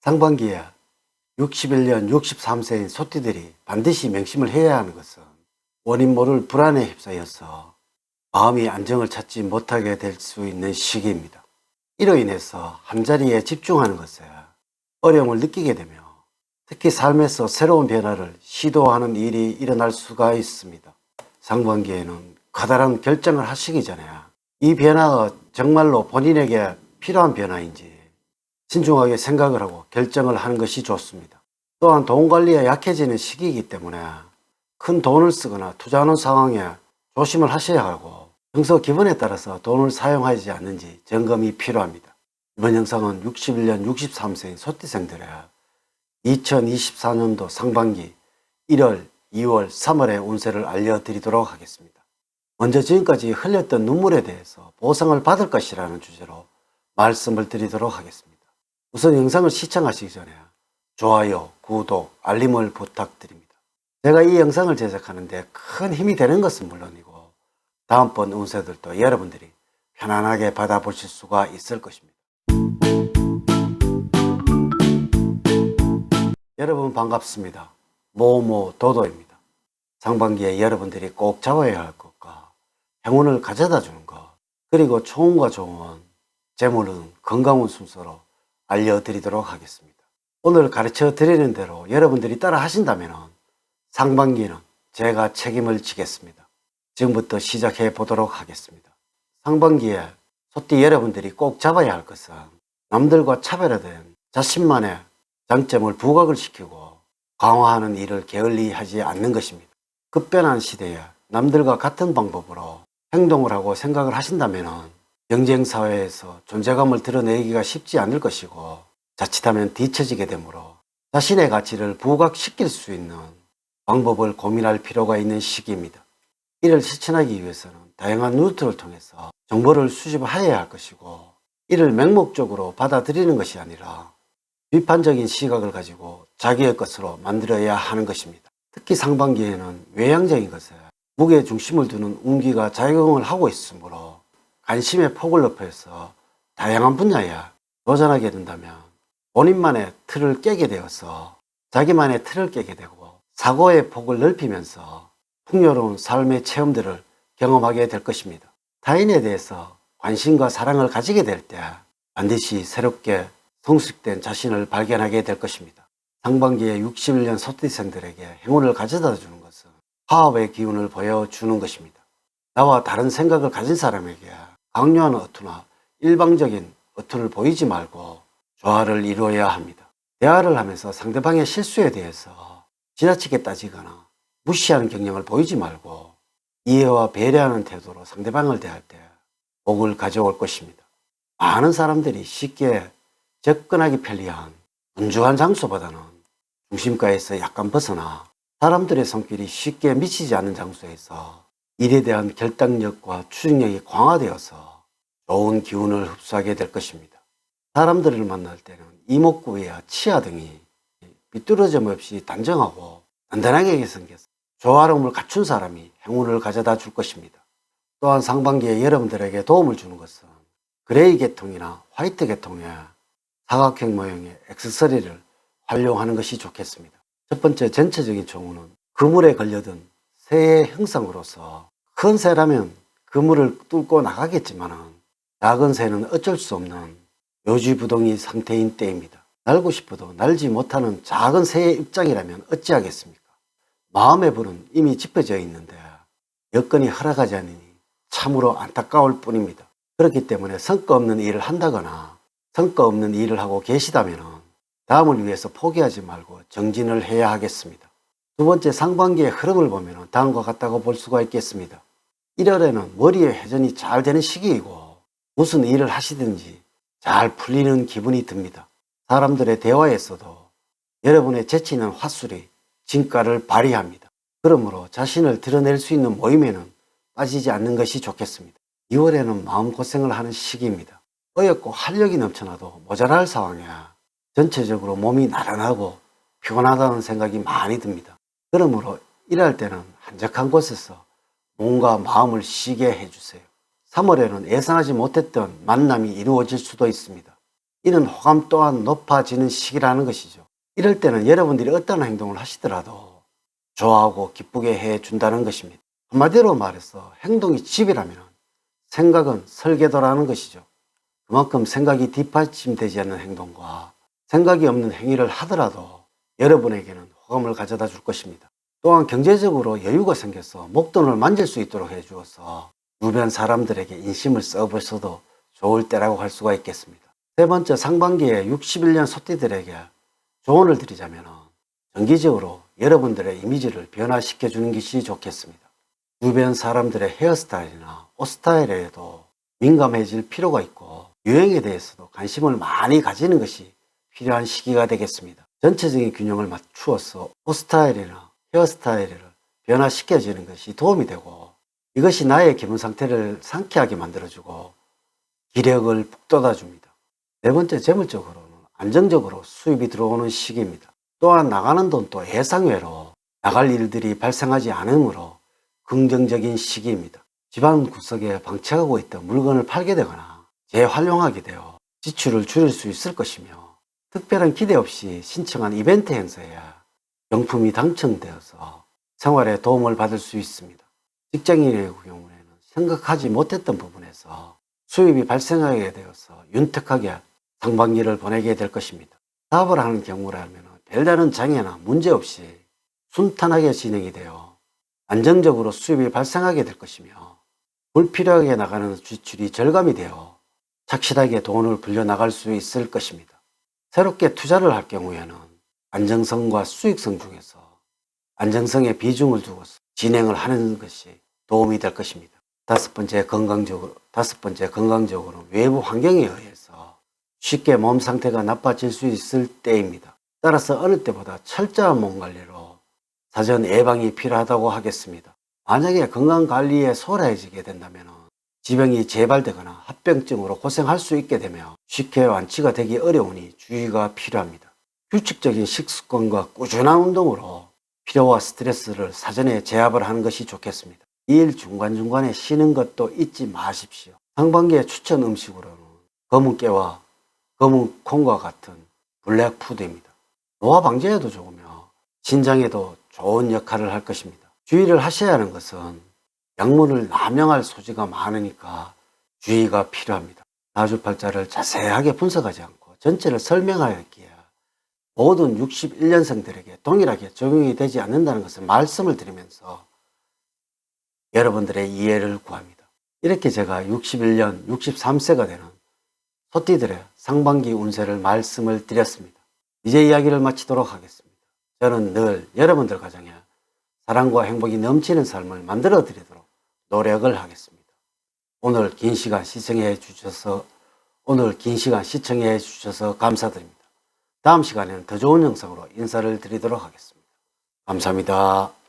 상반기에 61년 63세인 소띠들이 반드시 명심을 해야 하는 것은 원인 모를 불안에 휩싸여서 마음이 안정을 찾지 못하게 될 수 있는 시기입니다. 이로 인해서 한자리에 집중하는 것에 어려움을 느끼게 되며 특히 삶에서 새로운 변화를 시도하는 일이 일어날 수가 있습니다. 상반기에는 커다란 결정을 하시기 전에 이 변화가 정말로 본인에게 필요한 변화인지 신중하게 생각을 하고 결정을 하는 것이 좋습니다. 또한 돈 관리에 약해지는 시기이기 때문에 큰 돈을 쓰거나 투자하는 상황에 조심을 하셔야 하고 평소 기분에 따라서 돈을 사용하지 않는지 점검이 필요합니다. 이번 영상은 61년 63세인 소띠생들의 2024년도 상반기 1월, 2월, 3월의 운세를 알려드리도록 하겠습니다. 먼저 지금까지 흘렸던 눈물에 대해서 보상을 받을 것이라는 주제로 말씀을 드리도록 하겠습니다. 우선 영상을 시청하시기 전에 좋아요, 구독, 알림을 부탁드립니다. 제가 이 영상을 제작하는데 큰 힘이 되는 것은 물론이고 다음번 운세들도 여러분들이 편안하게 받아보실 수가 있을 것입니다. 여러분 반갑습니다. 모모 도도입니다. 상반기에 여러분들이 꼭 잡아야 할 것과 행운을 가져다 주는 것, 그리고 좋은과 좋은 재물은 건강운 순서로 알려드리도록 하겠습니다. 오늘 가르쳐 드리는 대로 여러분들이 따라 하신다면 상반기는 제가 책임을 지겠습니다. 지금부터 시작해 보도록 하겠습니다. 상반기에 소띠 여러분들이 꼭 잡아야 할 것은 남들과 차별화된 자신만의 장점을 부각을 시키고 강화하는 일을 게을리 하지 않는 것입니다. 급변한 시대에 남들과 같은 방법으로 행동을 하고 생각을 하신다면 경쟁 사회에서 존재감을 드러내기가 쉽지 않을 것이고 자칫하면 뒤처지게 되므로 자신의 가치를 부각시킬 수 있는 방법을 고민할 필요가 있는 시기입니다. 이를 실천하기 위해서는 다양한 루트를 통해서 정보를 수집해야 할 것이고 이를 맹목적으로 받아들이는 것이 아니라 비판적인 시각을 가지고 자기의 것으로 만들어야 하는 것입니다. 특히 상반기에는 외향적인 것에 무게 중심을 두는 운기가 작용을 하고 있으므로 관심의 폭을 넓혀서 다양한 분야에 도전하게 된다면 본인만의 틀을 깨게 되어서 자기만의 틀을 깨게 되고 사고의 폭을 넓히면서 풍요로운 삶의 체험들을 경험하게 될 것입니다. 타인에 대해서 관심과 사랑을 가지게 될 때 반드시 새롭게 성숙된 자신을 발견하게 될 것입니다. 상반기에 61년 소띠생들에게 행운을 가져다 주는 것은 화합의 기운을 보여주는 것입니다. 나와 다른 생각을 가진 사람에게 강요하는 어투나 일방적인 어투를 보이지 말고 조화를 이루어야 합니다. 대화를 하면서 상대방의 실수에 대해서 지나치게 따지거나 무시하는 경향을 보이지 말고 이해와 배려하는 태도로 상대방을 대할 때 복을 가져올 것입니다. 많은 사람들이 쉽게 접근하기 편리한 분주한 장소보다는 중심가에서 약간 벗어나 사람들의 손길이 쉽게 미치지 않는 장소에서 일에 대한 결단력과 추진력이 강화되어서 좋은 기운을 흡수하게 될 것입니다. 사람들을 만날 때는 이목구비와 치아 등이 비뚤어짐 없이 단정하고 단단하게 생겨서 조화로움을 갖춘 사람이 행운을 가져다 줄 것입니다. 또한 상반기에 여러분들에게 도움을 주는 것은 그레이 계통이나 화이트 계통의 사각형 모형의 액세서리를 활용하는 것이 좋겠습니다. 첫 번째 전체적인 종우는 그물에 걸려든 새의 형상으로서 큰 새라면 그물을 뚫고 나가겠지만 작은 새는 어쩔 수 없는 요지부동의 상태인 때입니다. 날고 싶어도 날지 못하는 작은 새의 입장이라면 어찌하겠습니까? 마음의 불은 이미 짚어져 있는데 여건이 허락하지 않으니 참으로 안타까울 뿐입니다. 그렇기 때문에 성과 없는 일을 한다거나 성과 없는 일을 하고 계시다면 다음을 위해서 포기하지 말고 정진을 해야 하겠습니다. 두 번째 상반기의 흐름을 보면 다음과 같다고 볼 수가 있겠습니다. 1월에는 머리의 회전이 잘 되는 시기이고 무슨 일을 하시든지 잘 풀리는 기분이 듭니다. 사람들의 대화에서도 여러분의 재치있는 화술이 진가를 발휘합니다. 그러므로 자신을 드러낼 수 있는 모임에는 빠지지 않는 것이 좋겠습니다. 2월에는 마음고생을 하는 시기입니다. 어렵고 활력이 넘쳐나도 모자랄 상황에 전체적으로 몸이 나른하고 피곤하다는 생각이 많이 듭니다. 그러므로 일할 때는 한적한 곳에서 몸과 마음을 쉬게 해주세요. 3월에는 예상하지 못했던 만남이 이루어질 수도 있습니다. 이는 호감 또한 높아지는 시기라는 것이죠. 이럴 때는 여러분들이 어떤 행동을 하시더라도 좋아하고 기쁘게 해 준다는 것입니다. 한마디로 말해서 행동이 집이라면 생각은 설계도라는 것이죠. 그만큼 생각이 뒷받침되지 않는 행동과 생각이 없는 행위를 하더라도 여러분에게는 호감을 가져다 줄 것입니다. 또한 경제적으로 여유가 생겨서 목돈을 만질 수 있도록 해 주어서 주변 사람들에게 인심을 써보셔도 좋을 때라고 할 수가 있겠습니다. 세 번째 상반기에 61년 소띠들에게 조언을 드리자면 정기적으로 여러분들의 이미지를 변화시켜 주는 것이 좋겠습니다. 주변 사람들의 헤어스타일이나 옷 스타일에도 민감해질 필요가 있고 유행에 대해서도 관심을 많이 가지는 것이 필요한 시기가 되겠습니다. 전체적인 균형을 맞추어서 옷 스타일이나 헤어스타일을 변화시켜주는 것이 도움이 되고 이것이 나의 기분 상태를 상쾌하게 만들어주고 기력을 북돋아줍니다. 네 번째 재물적으로는 안정적으로 수입이 들어오는 시기입니다. 또한 나가는 돈도 예상외로 나갈 일들이 발생하지 않으므로 긍정적인 시기입니다. 집안 구석에 방치하고 있던 물건을 팔게 되거나 재활용하게 되어 지출을 줄일 수 있을 것이며 특별한 기대 없이 신청한 이벤트 행사에 경품이 당첨되어서 생활에 도움을 받을 수 있습니다. 직장인의 경우에는 생각하지 못했던 부분에서 수입이 발생하게 되어서 윤택하게 상반기를 보내게 될 것입니다. 사업을 하는 경우라면 별다른 장애나 문제 없이 순탄하게 진행이 되어 안정적으로 수입이 발생하게 될 것이며 불필요하게 나가는 지출이 절감이 되어 착실하게 돈을 불려나갈 수 있을 것입니다. 새롭게 투자를 할 경우에는 안정성과 수익성 중에서 안정성에 비중을 두고서 진행을 하는 것이 도움이 될 것입니다. 다섯 번째 건강적으로 다섯 번째 건강적으로 외부 환경에 의해서 쉽게 몸 상태가 나빠질 수 있을 때입니다. 따라서 어느 때보다 철저한 몸 관리로 사전 예방이 필요하다고 하겠습니다. 만약에 건강 관리에 소홀해지게 된다면 지병이 재발되거나 합병증으로 고생할 수 있게 되며 쉽게 완치가 되기 어려우니 주의가 필요합니다. 규칙적인 식습관과 꾸준한 운동으로 피로와 스트레스를 사전에 제압을 하는 것이 좋겠습니다. 일 중간중간에 쉬는 것도 잊지 마십시오. 상반기의 추천 음식으로는 검은 깨와 검은 콩과 같은 블랙푸드입니다. 노화 방지에도 좋으며 신장에도 좋은 역할을 할 것입니다. 주의를 하셔야 하는 것은 약물을 남용할 소지가 많으니까 주의가 필요합니다. 나주팔자를 자세하게 분석하지 않고 전체를 설명하였기에 모든 61년생들에게 동일하게 적용이 되지 않는다는 것을 말씀을 드리면서 여러분들의 이해를 구합니다. 이렇게 제가 61년 63세가 되는 소띠들의 상반기 운세를 말씀을 드렸습니다. 이제 이야기를 마치도록 하겠습니다. 저는 늘 여러분들 가정에 사랑과 행복이 넘치는 삶을 만들어 드리도록 노력을 하겠습니다. 오늘 긴 시간 시청해 주셔서 오늘 긴 시간 시청해 주셔서 감사드립니다. 다음 시간에는 더 좋은 영상으로 인사를 드리도록 하겠습니다. 감사합니다.